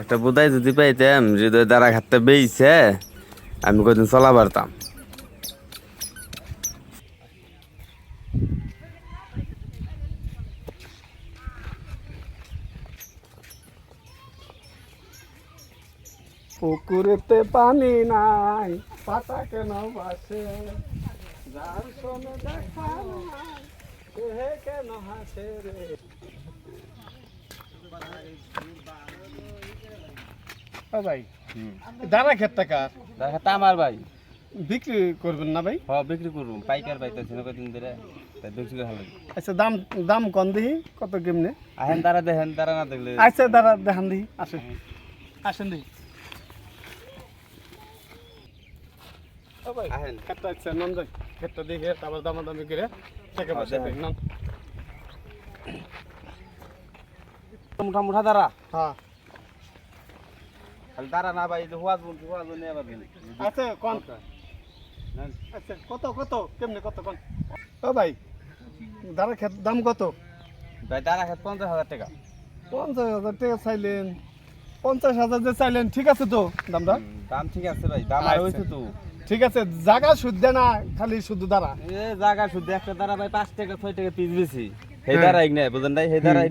একটা বোধাই যদি পাইতাম হৃদয় দ্বারা ঘাটটা বেইছে, আমি কদিন চলা পারতাম। পুকুরেতে পানি নাই, পাতা কেন বাসে? যার শোনে দেখা নাই কেন হাসে রে? ভাই দাঁড়া খেত টাকা ঘাটটা আমার ভাই। বিক্রি করবেন না ভাই? হ বিক্রি করব পাইকার পাইতেছি না কদিন ধরে তাই বিক্রি করে আচ্ছা দাম দাম কম দেখি কত কেমনে? আহেন তারা দেখেন তারা না দেখলে। আচ্ছা দাঁড়া দেখান দেখি আসেন। আসেন দেখি। আহেন। ক্ষেতটা আচ্ছা নন যাই ক্ষেতটা দেখে তারপর দামাদামি করে টাকা পয়সা দেখান। দিন নন। মুঠা মুঠা তারা হ্যাঁ। খালি তারা না ভাই হুয়াজ বলছি হুয়াজ নিয়ে আবার আচ্ছা কোন? আচ্ছা কত কত? কেমনে কত কোন? ও ভাই। দাঁড়া ক্ষেত দাম কত? ভাই খাত পঞ্চাশ হাজার টাকা। পঞ্চাশ হাজার টাকা চাইলেন। পঞ্চাশ হাজার যে চাইলেন ঠিক আছে তো? দামটা? দাম ঠিক আছে ভাই দাম আর আচ্ছা। হয়েছে তো। ঠিক আছে জায়গা শুদ্ধ না খালি শুধু দাঁড়া। এ জায়গা শুধু একটা দ্বারা ভাই পাঁচ টাকা ছয় টাকা পিস বেশি। হ্যাঁ। নাই বুঝেন নাই? সেই দ্বারা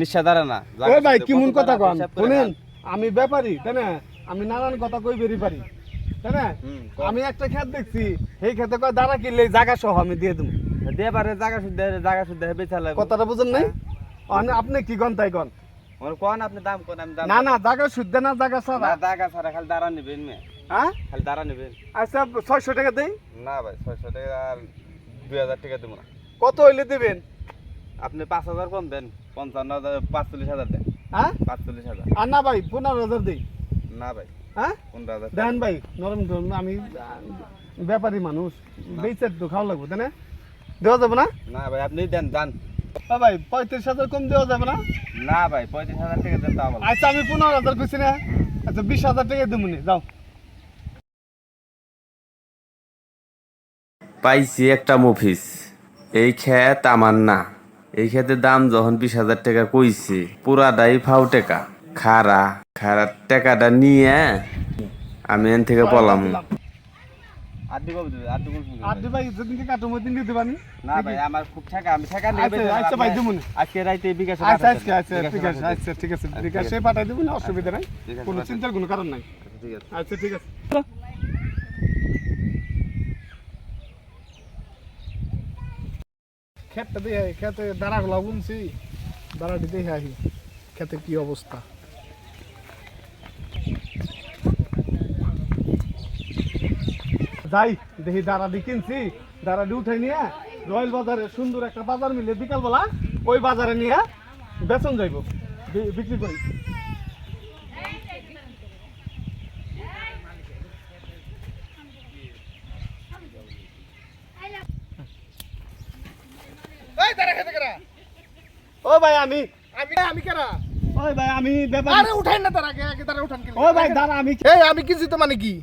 নিঃশ্বা দ্বারা না ওই ভাই কেমন কথা দ্বারা কন শুনেন আমি ব্যাপারী তাই না? আমি নানান কথা কই বেরি পারি তাই না? আমি একটা ক্ষেত দেখছি সেই ক্ষেতে কয় কিনলে জায়গা সহ আমি দিয়ে দেবো দিয়ে পারে জায়গা শুদ্ধ জায়গা চালাবো কথাটা বুঝেন নাই? আপনি কি কন তাই কন? আপনি দাম কোন আমি দাম না না জায়গা শুদ্ধ না জায়গা সারা জায়গা খালি দাঁড়া নেবেন মে হ্যাঁ খালি দাঁড়া নেবেন। আচ্ছা ছয়শো টাকা দেই? না ভাই ছয়শো টাকা আর দুই হাজার টাকা দেবো না। কত হইলে দিবেন? আপনি পাঁচ হাজার কম দেন পঞ্চান্ন হাজার পাঁচচল্লিশ হাজার দেন। হ্যাঁ? পাঁচচল্লিশ হাজার। আর না ভাই পনেরো হাজার দেই। না ভাই হ্যাঁ? পনেরো হাজার দেন ভাই নরম নরম আমি ব্যাপারী মানুষ। বেচে তো খাওয়া লাগবো তাই না? দেওয়া যাবে না? না ভাই আপনি দেন ও ভাই পঁয়ত্রিশ হাজার কম দেওয়া যাবে না? না ভাই পঁয়ত্রিশ হাজার টাকা দেন তা বলো। আচ্ছা আমি পনেরো হাজার খুঁজছি না। আচ্ছা বিশ হাজার টাকা দেবো নি যাও। পাইছি একটা মফিস এই ক্ষেত আমার না। এই ক্ষেতের দাম যখন বিশ হাজার টাকা কইছে পুরাটাই ফাও টাকা। খারা খারার টাকাটা নিয়ে আমি এন থেকে পলাম। আর দু ভাই যেদিনকে কাটো মই দিন দিতে পারি না ভাই আমার খুব টাকা আমি টাকা আচ্ছা, আচ্ছা ভাই, দিবুনি। আজকে রাইতে বিকাশ আচ্ছা আচ্ছা আচ্ছা ঠিক আছে আচ্ছা ঠিক আছে ঠিক আছে পাঠাই দেবো না অসুবিধা নাই ঠিক আছে, কোনো পাঠাই চিন্তার কোনো কারণ নাই ঠিক আছে আচ্ছা ঠিক আছে ক্ষেতটা দিয়ে খেতে দাঁড়াগুলা বুনছি দাঁড়াটি দেখে আসি, খেতে কি অবস্থা। যাই, দেখি দাঁড়াটি কিনছি, দাঁড়াটি উঠে নিয়ে রয়্যাল বাজারে সুন্দর একটা বাজার মিলে বিকালবেলা ওই বাজারে নিয়ে বেতন যাইব বিক্রি করি। ও ভাই আমি। আমি আমি কেনা ওই ভাই আমি ব্যাপার আরে উঠাই না তার আগে আগে তারা উঠান ও ভাই দাঁড়া আমি এই আমি কিনছি তো মানে কি?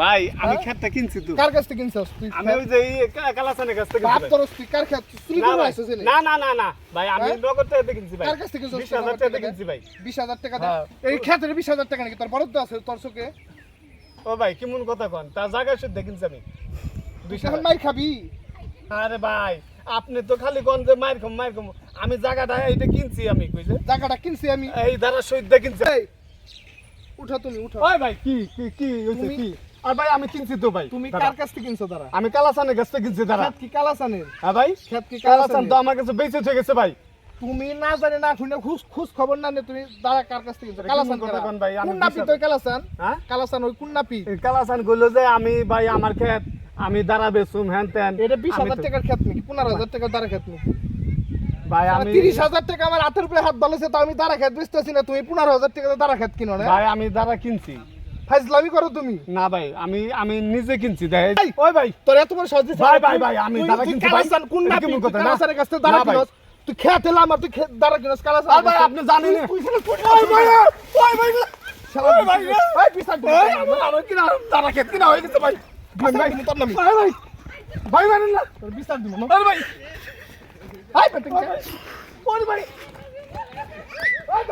ভাই আমি খেতটা কিনছি তো। কার কাছ থেকে কিনছস তুই? আমি ওই যে কালাসানের কাছ থেকে বাপ তোর তুই কার খেত চুরি না করে আইছস না না না না। ভাই আমি হ্যাঁ? নগদ টাকাতে কিনছি ভাই। কার কাছ থেকে কিনছস বিশ হাজার কিনছি ভাই। 20000 টাকা হ্যাঁ। এই খেতের 20000 টাকা নাকি? তোর বরাদ্দ আছে তোর চোখে? ও ভাই কেমন কথা কন? তার জায়গা শুদ্ধ কিনছি আমি। তুই এখন মাই খাবি। আরে ভাই আপনি তো খালি কোন যে মায়ের কম মায়ের কম আমি জায়গাটা এইটা কিনছি আমি কইছে জায়গাটা কিনছি আমি। এই দ্বারা সৈদ্য কিনছি। এই উঠা তুমি উঠা। ওই ভাই কি কি কি হইছে কি? আর ভাই আমি কিনছি তো ভাই তুমি কার কাছ থেকে কিনছো আমি কালাসানের কাছ থেকে কিনছি দাঁড়া। খেত কি কালাসানের? হ্যাঁ ভাই খেত কি কালাসান তো আমার কাছে বেঁচে থেকে গেছে ভাই। তুমি না জানি না শুনে খুশ খুশ খবর না নে তুমি দাঁড়া কার কাছ থেকে কালাসান কারা? ভাই, আমি কোন নাপি তুই কালাসান। হ্যাঁ? কালাসান ওই কোন নাপি কালাসান কইলো যে আমি ভাই আমার ক্ষেত আমি দাঁড়া বেচুম হ্যান ত্যান এটা বিশ হাজার টাকার খেত নাকি পনেরো হাজার টাকার দাঁড়া খেত নাকি ভাই আমি তিরিশ হাজার টাকা আমার হাতের উপরে হাত বালেছে তো আমি দাঁড়া খেত বেচতেছি না তুমি পনেরো হাজার টাকা দাঁড়া খেত কিনো না ভাই আমি দাঁড়া কিনছি ফাইজলামি করো তুমি না ভাই আমি আমি নিজে কিনছি দেখ ওই ভাই তোর এত বড় ভাই, ভাই, ভাই, আমি দাঁড়া কিনছি, ভাই। কোন কথা, না? কাছ দাঁড়া না, ভাই। কিনস তুই খেত এলাম আর তুই দাঁড়া কিনস কালাসান আর ভাই আপনি জানেন না ওই ভাই? ওই ভাই ওই ভাই ভাই দে। ওই আমার আমার কিনা দাঁড়া হয়ে গেছে ভাই ভাই ভাই তোর নাম ভাই ভাই ভাই ভাই না তোর বিস্তার দিব না আরে ভাই আই পেটে কোন বাড়ি আই